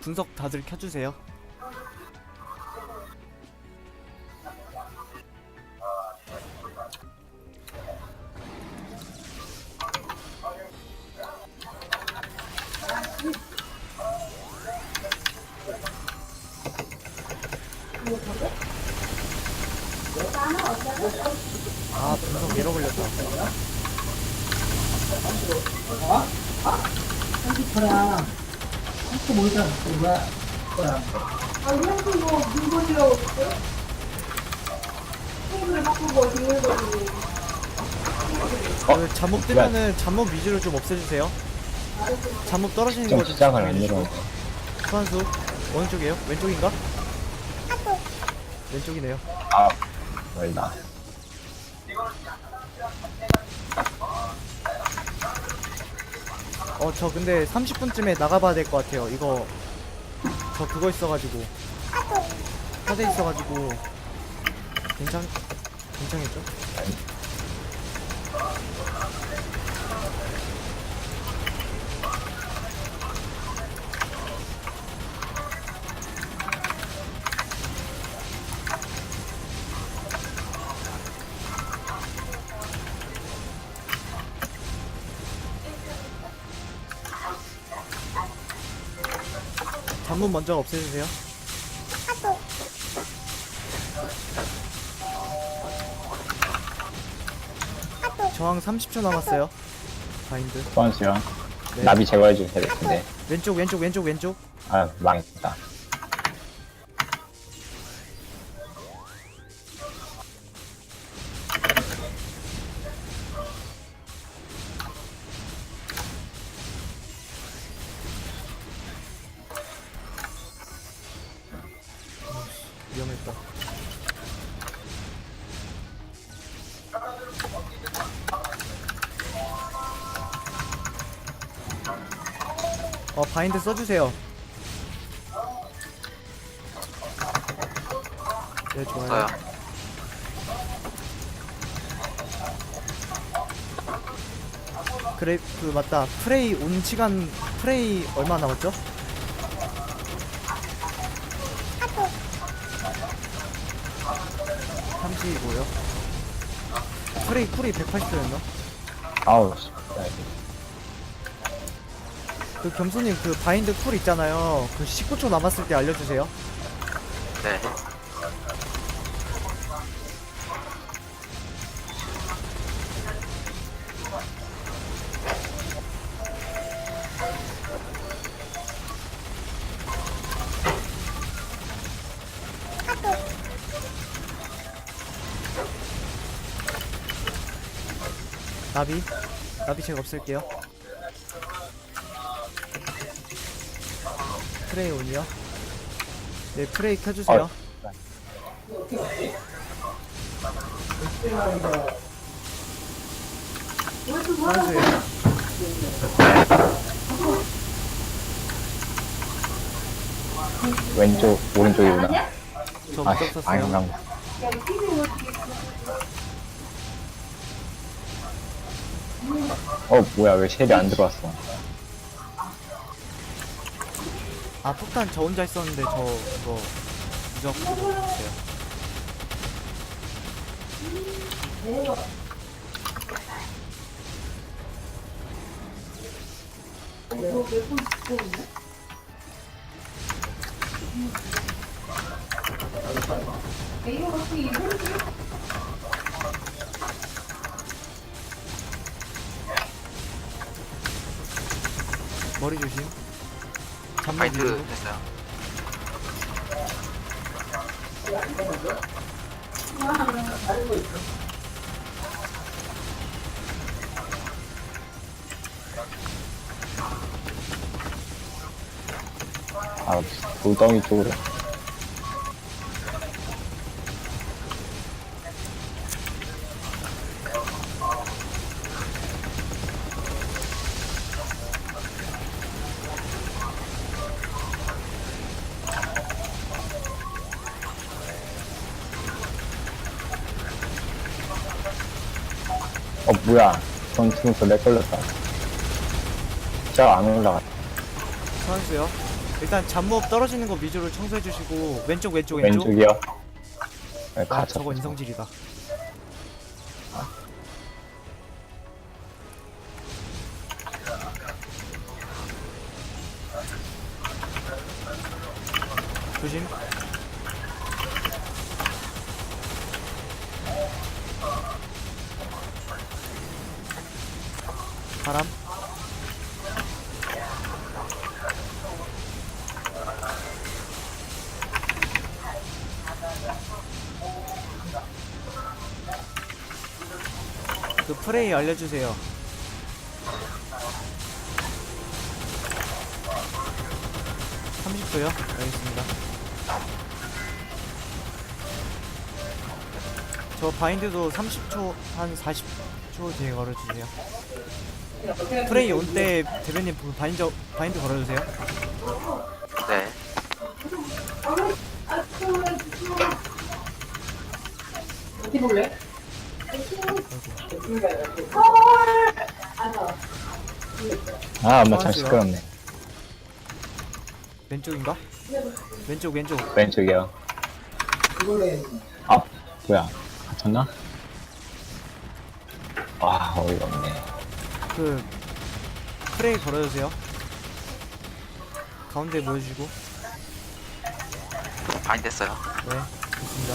분석 다들 켜주세요. 아 분석 얘로 걸렸다. 한국 거랑 한국 모이다 뭐야 거랑 아, 이형도 뭐, 민건이라고 했어요? 친구들 바꾸고, 비밀번호. 그 잠목 뜨면은 잠목 위주로 좀 없애주세요. 잠목 떨어지는 좀 거 좀 시작을 안 이루어. 소환수 어느 쪽이에요? 왼쪽인가? 왼쪽이네요. 아, 멀다. 어 저 근데 30분쯤에 나가봐야 될 것 같아요. 이거 저 그거 있어가지고 화대 있어가지고 괜찮 괜찮겠죠? 잠문 먼저 없애주세요. 저항 30초 남았어요. 바인드. 소환수요. 네. 나비 제거해 주셔야 될 텐데. 왼쪽 왼쪽 왼쪽 왼쪽. 아, 망했다. 어 바인드 써주세요. 네 좋아요. 써요. 그래 그 맞다 프레이 온 시간 프레이 얼마 남았죠? 삼십이고요. 프레이 쿨이 180도였나? 아우, 씨. 그 겸손님 그 바인드 쿨 있잖아요. 그 19초 남았을 때 알려주세요. 네. 나비 나비 제가 없앨게요. 프레이 온이요. 네 프레이 켜주세요. 어. 선수예요. 왼쪽, 오른쪽이구나. 저 아, 무적 썼어요. 랑 어, 뭐야, 왜 쉘이 안 들어왔어? 아 폭탄 저 혼자 있었는데 저 그거 무적 썼어요. 머리 조심. 파이트 위로. 했어요. 아, 돌덩이 쪽으로. 뭐야. 전 지금 저렉 걸렸다. 진짜 안 올라가. 선수요. 일단 잡몹 떨어지는 거 위주로 청소해 주시고 왼쪽 왼쪽 왼쪽. 왼쪽이요. 네, 아. 저거 인성질이다. 조심. 바람. 그 프레이 알려주세요. (30초요) 알겠습니다 저 바인드도 (30초) 한 (40초) 뒤에 걸어주세요 프레이 온때 대변님 그 바인드 바인드 걸어주세요 네. 어디 볼래? 아, 엄마 참. 시끄럽네. 왼쪽인가 왼쪽 왼쪽 왼쪽이요. 아, 뭐야. 갇혔나? 와, 어이가 없네. 그 프레이 걸어주세요. 가운데 모여주시고. 많이 됐어요. 네 좋습니다.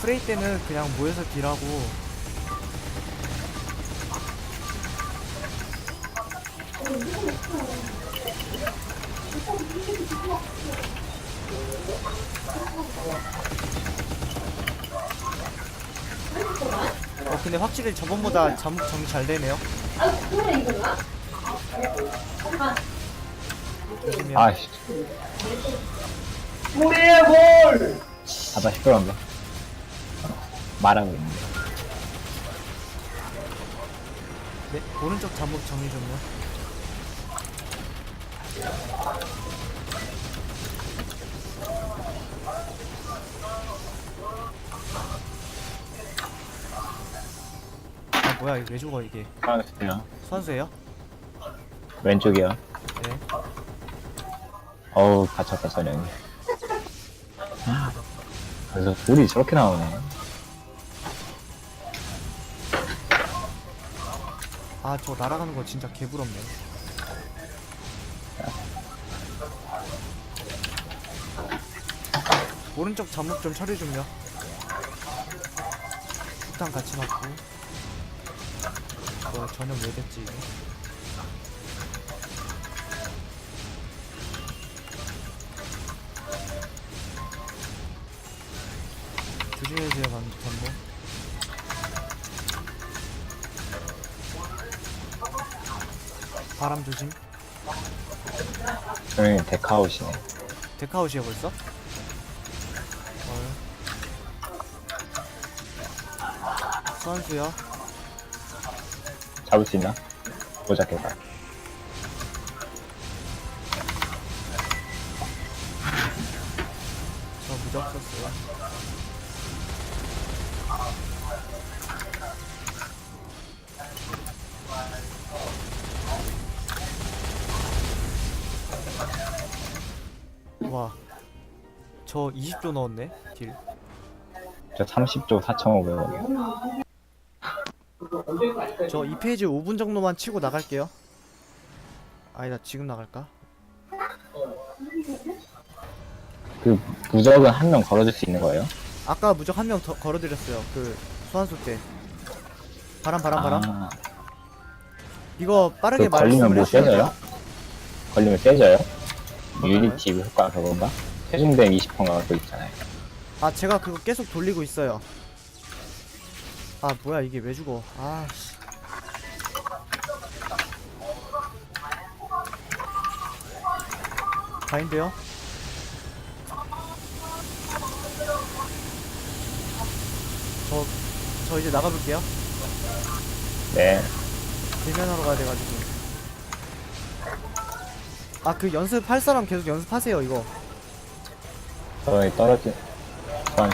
프레이 때는 그냥 모여서 딜하고 어 근데 확실히 저번보다 잠 정리 잘 되네요 조심해요 아씨, 우리의 볼! 하다 시끄러운데. 말하고 있는데. 네 오른쪽 잠복 정리 좀요 뭐야 왜 죽어 이게 알았어요. 선수예요? 왼쪽이요. 네 어우, 갇혔다, 저녁. 그래서 돌이 저렇게 나오네. 아 저 날아가는 거 진짜 개부럽네 오른쪽 잠복 좀 처리 좀요 폭탄 같이 맞고 뭐 전혀 왜 됐지 이게 조심해주세요 방금 잠복? 바람 조심. 저녁이 데카웃이네. 데카웃이야 벌써? 헐. 선수야 잡을 수 있나? 못 잡겠다. 저 무적 썼어요 와 저 20조 넣었네 딜 저 30조 4,500원이요. 저 2페이지 5분 정도만 치고 나갈게요 아니다 지금 나갈까? 그 무적은 한 명 걸어줄 수 있는 거예요? 아까 무적 한 명 더 걸어드렸어요 그 소환수 때 바람 바람 바람 아, 이거 빠르게 그 걸리면 말씀을 뭐 세져요? 걸리면 세져요? 어떤가요? 유니티 효과 그건가? 최종된 20%가 그거 있잖아요. 아 제가 그거 계속 돌리고 있어요 아 뭐야 이게 왜 죽어? 아씨. 바인드요? 저, 저 이제 나가볼게요. 네. 대면하러 가야 돼가지고. 아 그 연습할 사람 계속 연습하세요 이거. 저희 떨어진, 소환